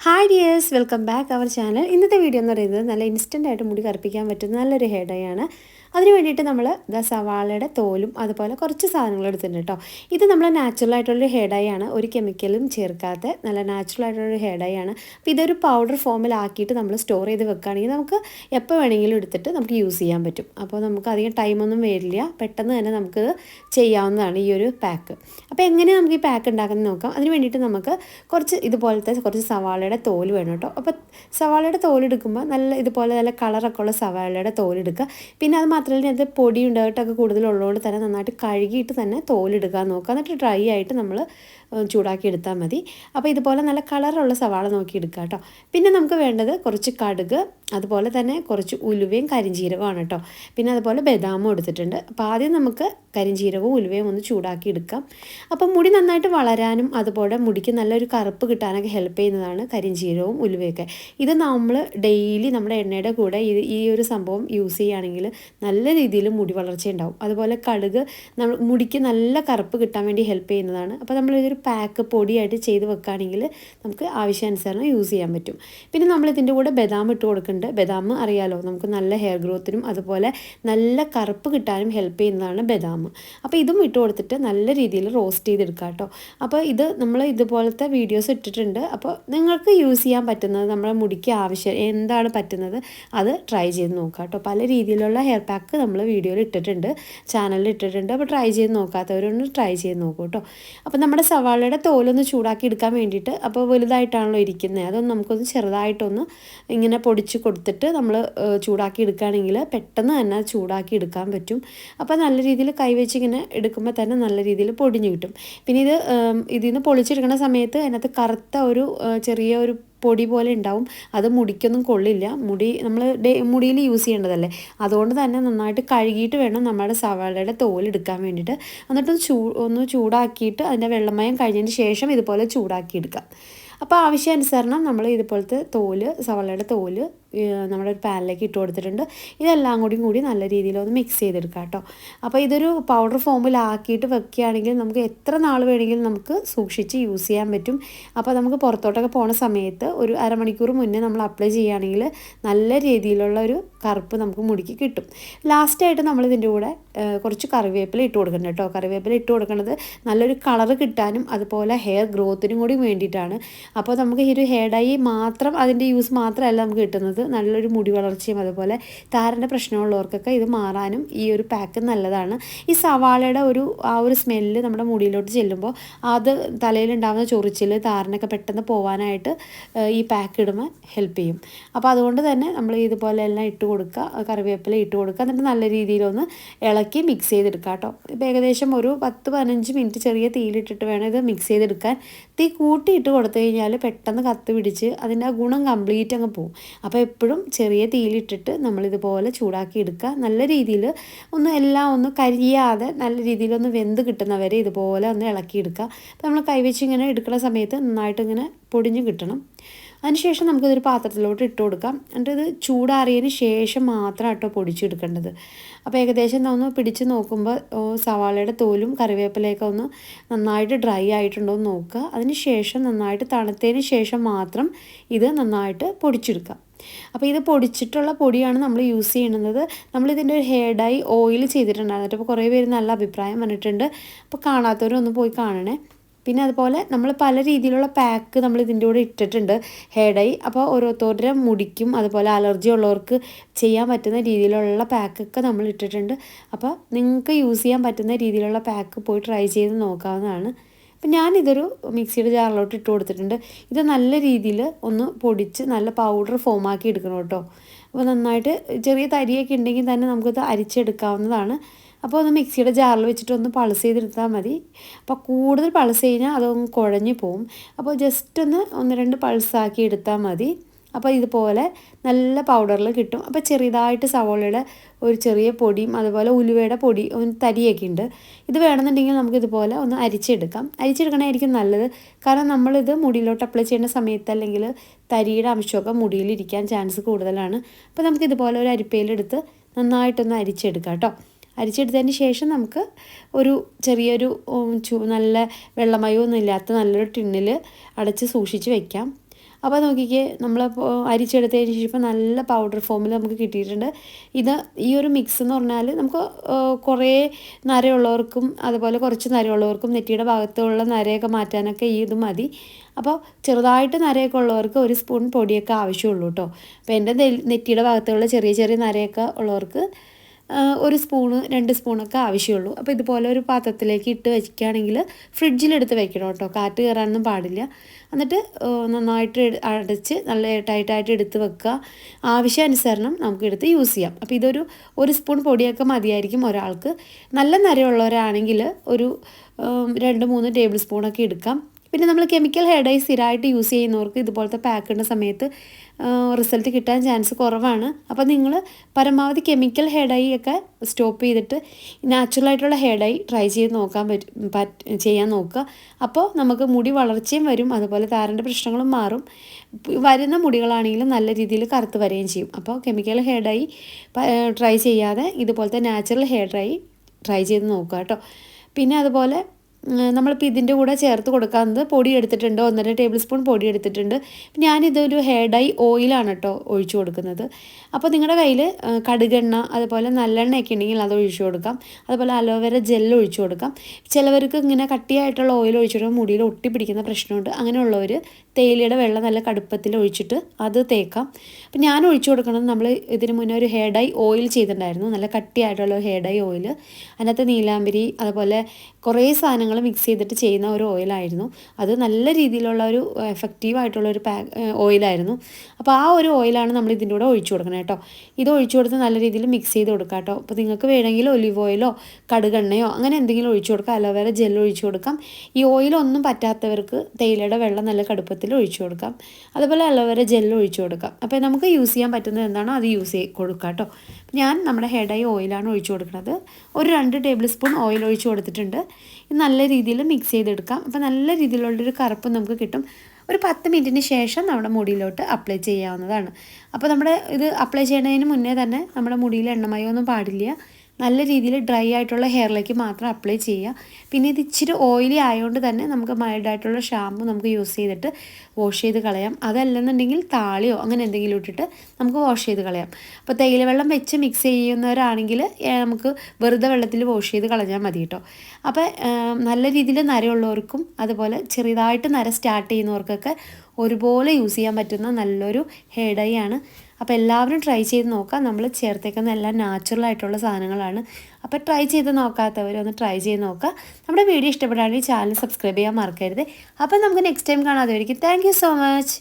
Hi dears welcome back our channel ഇന്നത്തെ video എന്ന് പറയുന്നത് നല്ല ഇൻസ്റ്റന്റ് ആയിട്ട് മുടി കറുപ്പിക്കാൻ പറ്റുന്ന നല്ലൊരു ഹെയർ ഡൈ ആണ്. അതിന് വേണ്ടിയിട്ട് നമ്മൾ ദ സവാളയുടെ തോലും അതുപോലെ കുറച്ച് സാധനങ്ങൾ എടുത്തിട്ടുണ്ട് കേട്ടോ. ഇത് നമ്മൾ നാച്ചുറൽ ആയിട്ടുള്ളൊരു ഹെയർ ഡൈ ആണ്. ഒരു കെമിക്കലും ചേർക്കാത്ത നല്ല നാച്ചുറൽ ആയിട്ടുള്ളൊരു ഹെയർ ഡൈ ആണ്. അപ്പോൾ ഇതൊരു പൗഡർ ഫോമിലാക്കിയിട്ട് നമ്മൾ സ്റ്റോർ ചെയ്ത് വെക്കുകയാണെങ്കിൽ നമുക്ക് എപ്പോൾ വേണമെങ്കിലും എടുത്തിട്ട് നമുക്ക് യൂസ് ചെയ്യാൻ പറ്റും. അപ്പോൾ നമുക്ക് അധികം ടൈമൊന്നും വരില്ല. പെട്ടെന്ന് തന്നെ നമുക്ക് ചെയ്യാവുന്നതാണ് ഈ ഒരു പാക്ക് അപ്പോൾ എങ്ങനെ നമുക്ക് ഈ പാക്ക് ഉണ്ടാക്കുന്നത് നോക്കാം. അതിന് വേണ്ടിയിട്ട് നമുക്ക് കുറച്ച് ഇതുപോലത്തെ കുറച്ച് സവാളയുടെ തോൽ വേണം കേട്ടോ. അപ്പോൾ സവാളയുടെ തോലെടുക്കുമ്പോൾ നല്ല ഇതുപോലെ നല്ല കളറൊക്കെ ഉള്ള സവാളയുടെ തോലെടുക്കുക പിന്നെ അത് മാത്രമല്ല അത് പൊടി ഉണ്ടായിട്ടൊക്കെ കൂടുതലുള്ളതുകൊണ്ട് തന്നെ നന്നായിട്ട് കഴുകിയിട്ട് തന്നെ തോലെടുക്കാൻ നോക്കുക. എന്നിട്ട് ഡ്രൈ ആയിട്ട് നമ്മൾ ചൂടാക്കി എടുത്താൽ മതി. അപ്പോൾ ഇതുപോലെ നല്ല കളറുള്ള സവാള നോക്കി എടുക്കുക കേട്ടോ പിന്നെ നമുക്ക് വേണ്ടത് കുറച്ച് കടുക് അതുപോലെ തന്നെ കുറച്ച് ഉലുവയും കരിഞ്ചീരകമാണ് കേട്ടോ പിന്നെ അതുപോലെ ബദാമും എടുത്തിട്ടുണ്ട്. അപ്പോൾ ആദ്യം നമുക്ക് കരിഞ്ചീരകവും ഉലുവയും ഒന്ന് ചൂടാക്കി എടുക്കാം. അപ്പോൾ മുടി നന്നായിട്ട് വളരാനും അതുപോലെ മുടിക്ക് നല്ലൊരു കറുപ്പ് കിട്ടാനൊക്കെ ഹെൽപ്പ് ചെയ്യുന്നതാണ് കരിഞ്ചീരവും ഉലുവയൊക്കെ. ഇത് നമ്മൾ ഡെയിലി നമ്മുടെ എണ്ണയുടെ കൂടെ ഈ ഈ ഒരു സംഭവം യൂസ് ചെയ്യുകയാണെങ്കിൽ നല്ല രീതിയിൽ മുടി വളർച്ച ഉണ്ടാവും അതുപോലെ കടുക് നമ്മൾ മുടിക്ക് നല്ല കറുപ്പ് കിട്ടാൻ വേണ്ടി ഹെൽപ്പ് ചെയ്യുന്നതാണ്. അപ്പോൾ നമ്മൾ ഇതൊരു പാക്ക് പൊടിയായിട്ട് ചെയ്ത് വെക്കുകയാണെങ്കിൽ നമുക്ക് ആവശ്യാനുസരണം യൂസ് ചെയ്യാൻ പറ്റും. പിന്നെ നമ്മൾ ഇതിന്റെ കൂടെ ബദാം ഇട്ട് കൊടുക്കുന്നുണ്ട് ബദാം അറിയാലോ നമുക്ക് നല്ല ഹെയർ ഗ്രോത്തിനും അതുപോലെ നല്ല കറുപ്പ് കിട്ടാനും ഹെൽപ്പ് ചെയ്യുന്നതാണ് ബദാം. അപ്പോൾ ഇതും ഇട്ട് കൊടുത്തിട്ട് നല്ല രീതിയിൽ റോസ്റ്റ് ചെയ്തെടുക്കുക കേട്ടോ. അപ്പോൾ ഇത് നമ്മൾ ഇതുപോലത്തെ വീഡിയോസ് ഇട്ടിട്ടുണ്ട്. അപ്പോൾ നിങ്ങൾക്ക് യൂസ് ചെയ്യാൻ പറ്റുന്നത് നമ്മുടെ മുടിക്ക് ആവശ്യം എന്താണ് പറ്റുന്നത് അത് ട്രൈ ചെയ്ത് നോക്കുക കേട്ടോ. പല രീതിയിലുള്ള ഹെയർ പാക്ക് നമ്മൾ വീഡിയോയിൽ ഇട്ടിട്ടുണ്ട് ചാനലിൽ ഇട്ടിട്ടുണ്ട്. അപ്പോൾ ട്രൈ ചെയ്ത് നോക്കാത്തവരൊന്ന് ട്രൈ ചെയ്ത് നോക്കൂ കേട്ടോ. അപ്പോൾ നമ്മുടെ സവാളയുടെ തോലൊന്ന് ചൂടാക്കി എടുക്കാൻ വേണ്ടിയിട്ട് അപ്പോൾ വലുതായിട്ടാണല്ലോ ഇരിക്കുന്നത്. അതൊന്ന് നമുക്കൊന്ന് ചെറുതായിട്ടൊന്ന് ഇങ്ങനെ പൊടിച്ച് കൊടുത്തിട്ട് നമ്മൾ ചൂടാക്കി എടുക്കുകയാണെങ്കിൽ പെട്ടെന്ന് തന്നെ ചൂടാക്കി എടുക്കാൻ പറ്റും. അപ്പോൾ നല്ല രീതിയിൽ കൈവച്ച് ഇങ്ങനെ എടുക്കുമ്പോൾ തന്നെ നല്ല രീതിയിൽ പൊടിഞ്ഞു കിട്ടും. പിന്നെ ഇത് ഇതിൽ നിന്ന് പൊളിച്ചെടുക്കുന്ന സമയത്ത് അതിനകത്ത് കറുത്ത ഒരു ചെറിയ ഒരു പൊടി പോലെ ഉണ്ടാവും. അത് മുടിക്കൊന്നും കൊള്ളില്ല. മുടി നമ്മൾ ഡേ മുടിയിൽ യൂസ് ചെയ്യേണ്ടതല്ലേ? അതുകൊണ്ട് തന്നെ നന്നായിട്ട് കഴുകിയിട്ട് വേണം നമ്മുടെ സവാളയുടെ തോലെടുക്കാൻ വേണ്ടിയിട്ട്. എന്നിട്ട് ചൂ ഒന്ന് ചൂടാക്കിയിട്ട് അതിന്റെ വെള്ളമയം കഴിഞ്ഞതിന് ശേഷം ഇതുപോലെ ചൂടാക്കി എടുക്കാം. അപ്പോൾ ആവശ്യാനുസരണം നമ്മൾ ഇതുപോലത്തെ തോൽ സവാളയുടെ തോൽ നമ്മുടെ ഒരു പാനിലേക്ക് ഇട്ട് കൊടുത്തിട്ടുണ്ട്. ഇതെല്ലാം കൂടിയും കൂടി നല്ല രീതിയിൽ ഒന്ന് മിക്സ് ചെയ്തെടുക്കാം കേട്ടോ. അപ്പോൾ ഇതൊരു പൗഡർ ഫോമിലാക്കിയിട്ട് വെക്കുകയാണെങ്കിൽ നമുക്ക് എത്ര നാൾ വേണമെങ്കിലും നമുക്ക് സൂക്ഷിച്ച് യൂസ് ചെയ്യാൻ പറ്റും. അപ്പോൾ നമുക്ക് പുറത്തോട്ടൊക്കെ പോണ സമയത്ത് ഒരു അരമണിക്കൂർ മുന്നേ നമ്മൾ അപ്ലൈ ചെയ്യുകയാണെങ്കിൽ നല്ല രീതിയിലുള്ള ഒരു കറുപ്പ് നമുക്ക് മുടിക്ക് കിട്ടും. ലാസ്റ്റായിട്ട് നമ്മൾ ഇതിന്റെ കൂടെ കുറച്ച് കറിവേപ്പില ഇട്ട് കൊടുക്കണം കേട്ടോ. കറിവേപ്പില ഇട്ട് കൊടുക്കുന്നത് നല്ലൊരു കളർ കിട്ടാനും അതുപോലെ ഹെയർ ഗ്രോത്തിനും കൂടി വേണ്ടിയിട്ടാണ്. അപ്പോൾ നമുക്ക് ഈ ഒരു ഹെയർ ഡൈ മാത്രം അതിന്റെ യൂസ് മാത്രമല്ല നമുക്ക് കിട്ടുന്നത്. നല്ലൊരു മുടി വളർച്ചയും അതുപോലെ താരന്റെ പ്രശ്നമുള്ളവർക്കൊക്കെ ഇത് മാറാനും ഈ ഒരു പാക്ക് നല്ലതാണ്. ഈ സവാളയുടെ ഒരു ആ ഒരു സ്മെല്ല് നമ്മുടെ മുടിയിലോട്ട് ചെല്ലുമ്പോൾ അത് തലയിലുണ്ടാകുന്ന ചൊറിച്ചിൽ താരനൊക്കെ പെട്ടെന്ന് പോകാനായിട്ട് ഈ പാക്ക് ഇടുമ്പോൾ ഹെൽപ്പ് ചെയ്യും. അപ്പോൾ അതുകൊണ്ട് തന്നെ നമ്മൾ ഇതുപോലെ എല്ലാം ഇട്ട് കൊടുക്കുക കറിവേപ്പില ഇട്ട് കൊടുക്കുക എന്നിട്ട് നല്ല രീതിയിലൊന്ന് ഇളക്കി മിക്സ് ചെയ്തെടുക്കുക കേട്ടോ. ഇപ്പോൾ ഏകദേശം ഒരു പത്ത് പതിനഞ്ച് മിനിറ്റ് ചെറിയ തീയിലിട്ടിട്ട് വേണം ഇത് മിക്സ് ചെയ്തെടുക്കാൻ. തീ കൂട്ടിയിട്ട് കൊടുത്തു കഴിഞ്ഞാൽ പെട്ടെന്ന് കത്ത് പിടിച്ച് അതിന്റെ ആ ഗുണം കംപ്ലീറ്റ് അങ്ങ് പോകും അപ്പോൾ എപ്പോഴും ചെറിയ തീയിലിട്ടിട്ട് നമ്മളിതുപോലെ ചൂടാക്കി എടുക്കുക. നല്ല രീതിയിൽ ഒന്ന് എല്ലാം ഒന്ന് കരിയാതെ നല്ല രീതിയിലൊന്ന് വെന്ത് കിട്ടുന്നവരെ ഇതുപോലെ ഒന്ന് ഇളക്കിയെടുക്കുക അപ്പോൾ നമ്മൾ കൈവച്ച് ഇങ്ങനെ എടുക്കുന്ന സമയത്ത് നന്നായിട്ട് ഇങ്ങനെ പൊടിഞ്ഞ് കിട്ടണം. അതിനുശേഷം നമുക്കിതൊരു പാത്രത്തിലോട്ട് ഇട്ട് കൊടുക്കാം. എന്നിട്ട് ഇത് ചൂടാറിയതിന് ശേഷം മാത്രം കേട്ടോ പൊടിച്ചെടുക്കേണ്ടത്. അപ്പോൾ ഏകദേശം ഒന്ന് പിടിച്ച് നോക്കുമ്പോൾ സവാളയുടെ തോലും കറിവേപ്പിലയൊക്കെ ഒന്ന് നന്നായിട്ട് ഡ്രൈ ആയിട്ടുണ്ടോ എന്ന് നോക്കുക. അതിന് ശേഷം നന്നായിട്ട് തണുത്തതിന് ശേഷം മാത്രം ഇത് നന്നായിട്ട് പൊടിച്ചെടുക്കാം അപ്പോൾ ഇത് പൊടിച്ചിട്ടുള്ള പൊടിയാണ് നമ്മൾ യൂസ് ചെയ്യുന്നത്. നമ്മളിതിന്റെ ഒരു ഹെയർ ഡൈ ഓയിൽ ചെയ്തിട്ടുണ്ടായിരുന്നു. അപ്പോൾ കുറേ പേര് നല്ല അഭിപ്രായം വന്നിട്ടുണ്ട് അപ്പോൾ കാണാത്തവരൊന്ന് പോയി കാണണേ. പിന്നെ അതുപോലെ നമ്മൾ പല രീതിയിലുള്ള പാക്ക് നമ്മൾ ഇതിന്റെ കൂടെ ഇട്ടിട്ടുണ്ട്. ഹെയർ അപ്പോൾ ഓരോരുത്തരുടെ മുടിക്കും അതുപോലെ അലർജി ഉള്ളവർക്ക് ചെയ്യാൻ പറ്റുന്ന രീതിയിലുള്ള പാക്കൊക്കെ നമ്മൾ ഇട്ടിട്ടുണ്ട്. അപ്പോൾ നിങ്ങൾക്ക് യൂസ് ചെയ്യാൻ പറ്റുന്ന രീതിയിലുള്ള പാക്ക് പോയി ട്രൈ ചെയ്ത് നോക്കാവുന്നതാണ്. അപ്പം ഞാനിതൊരു മിക്സിയുടെ ജാറിലോട്ട് ഇട്ട് കൊടുത്തിട്ടുണ്ട്. ഇത് നല്ല രീതിയിൽ ഒന്ന് പൊടിച്ച് നല്ല പൗഡർ ഫോമാക്കി എടുക്കണം കേട്ടോ. അപ്പോൾ നന്നായിട്ട് ചെറിയ തരിയൊക്കെ ഉണ്ടെങ്കിൽ തന്നെ നമുക്കിത് അരിച്ചെടുക്കാവുന്നതാണ്. അപ്പോൾ ഒന്ന് മിക്സിയുടെ ജാറിൽ വെച്ചിട്ട് ഒന്ന് പൾസ് ചെയ്തെടുത്താൽ മതി. അപ്പോൾ കൂടുതൽ പൾസ് കഴിഞ്ഞാൽ അതൊന്ന് കുഴഞ്ഞു പോവും. അപ്പോൾ ജസ്റ്റ് ഒന്ന് ഒന്ന് രണ്ട് പൾസാക്കി എടുത്താൽ മതി. അപ്പോൾ ഇതുപോലെ നല്ല പൗഡറിൽ കിട്ടും. അപ്പോൾ ചെറിയതായിട്ട് സവോളയുടെ ഒരു ചെറിയ പൊടിയും അതുപോലെ ഉലുവയുടെ പൊടി ഒന്ന് തരിയൊക്കെ ഉണ്ട്. ഇത് വേണമെന്നുണ്ടെങ്കിൽ നമുക്ക് ഇതുപോലെ ഒന്ന് അരിച്ചെടുക്കാം. അരിച്ചെടുക്കണമായിരിക്കും നല്ലത്. കാരണം നമ്മളിത് മുടിയിലോട്ട് അപ്ലൈ ചെയ്യുന്ന സമയത്ത് അല്ലെങ്കിൽ തരിയുടെ അംശമൊക്കെ മുടിയിലിരിക്കാൻ ചാൻസ് കൂടുതലാണ്. അപ്പോൾ നമുക്ക് ഇതുപോലെ ഒരു അരിപ്പയിലെടുത്ത് നന്നായിട്ടൊന്ന് അരിച്ചെടുക്കാം കേട്ടോ. അരിച്ചെടുത്തതിന് ശേഷം നമുക്ക് ഒരു ചെറിയൊരു നല്ല വെള്ളമയമൊന്നും ഇല്ലാത്ത നല്ലൊരു ടിന്നിൽ അടച്ച് സൂക്ഷിച്ച് വെക്കാം. അപ്പോൾ നോക്കിക്കേ നമ്മൾ അരിച്ചെടുത്തതിന് ശേഷം ഇപ്പോൾ നല്ല പൗഡർ ഫോമിൽ നമുക്ക് കിട്ടിയിട്ടുണ്ട്. ഇത് ഈ ഒരു മിക്സ് എന്ന് പറഞ്ഞാൽ നമുക്ക് കുറേ നരയുള്ളവർക്കും അതുപോലെ കുറച്ച് നരയുള്ളവർക്കും നെറ്റിയുടെ ഭാഗത്തുള്ള നരയൊക്കെ മാറ്റാനൊക്കെ ഈ ഇത് മതി. അപ്പോൾ ചെറുതായിട്ട് നരയൊക്കെ ഉള്ളവർക്ക് ഒരു സ്പൂൺ പൊടിയൊക്കെ ആവശ്യമുള്ളൂ കേട്ടോ. അപ്പോൾ എന്റെ നെറ്റിയുടെ ഭാഗത്തുള്ള ചെറിയ ചെറിയ നരയൊക്കെ ഉള്ളവർക്ക് ഒരു സ്പൂണ് രണ്ട് സ്പൂണൊക്കെ ആവശ്യമുള്ളൂ. അപ്പോൾ ഇതുപോലെ ഒരു പാത്രത്തിലേക്ക് ഇട്ട് വയ്ക്കുകയാണെങ്കിൽ ഫ്രിഡ്ജിലെടുത്ത് വെക്കണം കേട്ടോ. കാറ്റ് കയറാനൊന്നും പാടില്ല. എന്നിട്ട് നന്നായിട്ട് അടച്ച് നല്ല ടൈറ്റായിട്ട് എടുത്ത് വെക്കുക. ആവശ്യാനുസരണം നമുക്ക് എടുത്ത് യൂസ് ചെയ്യാം. അപ്പോൾ ഇതൊരു ഒരു സ്പൂൺ പൊടിയൊക്കെ മതിയായിരിക്കും ഒരാൾക്ക്. നല്ല നരയുള്ളവരാണെങ്കിൽ ഒരു രണ്ട് മൂന്ന് ടേബിൾ സ്പൂണൊക്കെ എടുക്കാം. പിന്നെ നമ്മൾ കെമിക്കൽ ഹെയർ ഡൈ സ്ഥിരമായിട്ട് യൂസ് ചെയ്യുന്നവർക്ക് ഇതുപോലത്തെ പാക്ക് ഇടുന്ന സമയത്ത് റിസൾട്ട് കിട്ടാൻ ചാൻസ് കുറവാണ്. അപ്പോൾ നിങ്ങൾ പരമാവധി കെമിക്കൽ ഹെയർ ഡൈ ഒക്കെ സ്റ്റോപ്പ് ചെയ്തിട്ട് നാച്ചുറലായിട്ടുള്ള ഹെയർ ഡൈ ട്രൈ ചെയ്ത് നോക്കാൻ പറ്റും ചെയ്യാൻ നോക്കുക. അപ്പോൾ നമുക്ക് മുടി വളർച്ചയും വരും അതുപോലെ താരന്റെ പ്രശ്നങ്ങളും മാറും. വരുന്ന മുടികളാണെങ്കിലും നല്ല രീതിയിൽ കറുത്ത് വരികയും ചെയ്യും. അപ്പോൾ കെമിക്കൽ ഹെയർ ഡൈ ട്രൈ ചെയ്യാതെ ഇതുപോലത്തെ നാച്ചുറൽ ഹെയർ ഡൈ ട്രൈ ചെയ്ത് നോക്കുക കേട്ടോ. പിന്നെ അതുപോലെ നമ്മളിപ്പോൾ ഇതിന്റെ കൂടെ ചേർത്ത് കൊടുക്കാവുന്നത് പൊടി എടുത്തിട്ടുണ്ട്. ഒന്നര ടേബിൾ സ്പൂൺ പൊടി എടുത്തിട്ടുണ്ട്. ഞാനിതൊരു ഹെയർ ഡൈ ഓയിലാണ് കേട്ടോ ഒഴിച്ചു കൊടുക്കുന്നത്. അപ്പോൾ നിങ്ങളുടെ കയ്യിൽ കടുകെണ്ണ അതുപോലെ നല്ലെണ്ണയൊക്കെ ഉണ്ടെങ്കിൽ അത് ഒഴിച്ചു കൊടുക്കാം. അതുപോലെ അലോവേര ജെൽ ഒഴിച്ചു കൊടുക്കാം. ചിലവർക്ക് ഇങ്ങനെ കട്ടിയായിട്ടുള്ള ഓയിൽ ഒഴിച്ചു കൊടുക്കുമ്പോൾ മുടിയിൽ ഒട്ടിപ്പിടിക്കുന്ന പ്രശ്നമുണ്ട്. അങ്ങനെയുള്ളവർ തേയിലയുടെ വെള്ളം നല്ല കടുപ്പത്തിൽ ഒഴിച്ചിട്ട് അത് തേക്കാം. അപ്പം ഞാൻ ഒഴിച്ചു കൊടുക്കുന്നത് നമ്മൾ ഇതിന് മുന്നേ ഒരു ഹെയർ ഡൈ ഓയിൽ ചെയ്തിട്ടുണ്ടായിരുന്നു. നല്ല കട്ടിയായിട്ടുള്ള ഹെയർ ഡൈ ഓയിൽ അതിനകത്ത് നീലാമ്പരി അതുപോലെ കുറേ സാധനങ്ങൾ മിക്സ് ചെയ്തിട്ട് ചെയ്യുന്ന ഒരു ഓയിലായിരുന്നു അത് നല്ല രീതിയിലുള്ള ഒരു എഫക്റ്റീവ് ആയിട്ടുള്ള ഒരു പാ ഓയിലായിരുന്നു അപ്പോൾ ആ ഒരു ഓയിലാണ് നമ്മൾ ഇതിന്റെ കൂടെ ഒഴിച്ചു കൊടുക്കണം കേട്ടോ. ഇത് ഒഴിച്ചു കൊടുത്ത് നല്ല രീതിയിൽ മിക്സ് ചെയ്ത് കൊടുക്കാം കേട്ടോ. അപ്പോൾ നിങ്ങൾക്ക് വേണമെങ്കിൽ ഒലിവ് ഓയിലോ കടുകെണ്ണയോ അങ്ങനെ എന്തെങ്കിലും ഒഴിച്ചു കൊടുക്കാം. അലോവേര ജെൽ കൊടുക്കാം. ഈ ഓയിലൊന്നും പറ്റാത്തവർക്ക് തേയിലയുടെ വെള്ളം നല്ല കടുപ്പത്തിൽ ഒഴിച്ചു കൊടുക്കാം. അതുപോലെ അലോവേര ജെൽ ഒഴിച്ചു കൊടുക്കാം. അപ്പോൾ നമുക്ക് യൂസ് ചെയ്യാൻ പറ്റുന്നത് എന്താണോ അത് യൂസ് ചെയ്ത് കൊടുക്കാം കേട്ടോ. ഞാൻ നമ്മുടെ ഹെഡ് ഐ ഓയിലാണ് ഒഴിച്ചു കൊടുക്കുന്നത്. ഒരു രണ്ട് ടേബിൾ സ്പൂൺ ഓയിൽ ഒഴിച്ചു കൊടുത്തിട്ടുണ്ട്. ഇത് നല്ല രീതിയിൽ മിക്സ് ചെയ്തെടുക്കാം. അപ്പോൾ നല്ല രീതിയിലുള്ളൊരു കറുപ്പ് നമുക്ക് കിട്ടും. ഒരു പത്ത് മിനിറ്റിന് ശേഷം നമ്മുടെ മുടിയിലോട്ട് അപ്ലൈ ചെയ്യാവുന്നതാണ്. അപ്പോൾ നമ്മുടെ ഇത് അപ്ലൈ ചെയ്യുന്നതിന് മുന്നേ തന്നെ നമ്മുടെ മുടിയിൽ എണ്ണമയമൊന്നും പാടില്ല. നല്ല രീതിയിൽ ഡ്രൈ ആയിട്ടുള്ള ഹെയറിലേക്ക് മാത്രം അപ്ലൈ ചെയ്യുക. പിന്നെ ഇത് ഇച്ചിരി ഓയിലി ആയതുകൊണ്ട് തന്നെ നമുക്ക് മൈൽഡായിട്ടുള്ള ഷാമ്പു നമുക്ക് യൂസ് ചെയ്തിട്ട് വാഷ് ചെയ്ത് കളയാം. അതല്ലെന്നുണ്ടെങ്കിൽ താളിയോ അങ്ങനെ എന്തെങ്കിലും ഇട്ടിട്ട് നമുക്ക് വാഷ് ചെയ്ത് കളയാം. അപ്പോൾ തേയില വെള്ളം വെച്ച് മിക്സ് ചെയ്യുന്നവരാണെങ്കിൽ നമുക്ക് വെറുതെ വെള്ളത്തിൽ വാഷ് ചെയ്ത് കളഞ്ഞാൽ മതി കേട്ടോ അപ്പോൾ നല്ല രീതിയിൽ നരയുള്ളവർക്കും അതുപോലെ ചെറുതായിട്ട് നര സ്റ്റാർട്ട് ചെയ്യുന്നവർക്കൊക്കെ ഒരുപോലെ യൂസ് ചെയ്യാൻ പറ്റുന്ന നല്ലൊരു ഹെയർ ഡൈ ആണ്. അപ്പോൾ എല്ലാവരും ട്രൈ ചെയ്ത് നോക്കാം. നമ്മൾ ചേർത്തേക്കുന്ന എല്ലാം നാച്ചുറൽ ആയിട്ടുള്ള സാധനങ്ങളാണ്. അപ്പോൾ ട്രൈ ചെയ്ത് നോക്കാത്തവർ ഒന്ന് ട്രൈ ചെയ്ത് നോക്കുക നമ്മുടെ വീഡിയോ ഇഷ്ടപ്പെടുകയാണെങ്കിൽ ചാനൽ സബ്സ്ക്രൈബ് ചെയ്യാൻ മറക്കരുത്. അപ്പോൾ നമുക്ക് നെക്സ്റ്റ് ടൈം കാണാതെ താങ്ക് സോ മച്ച്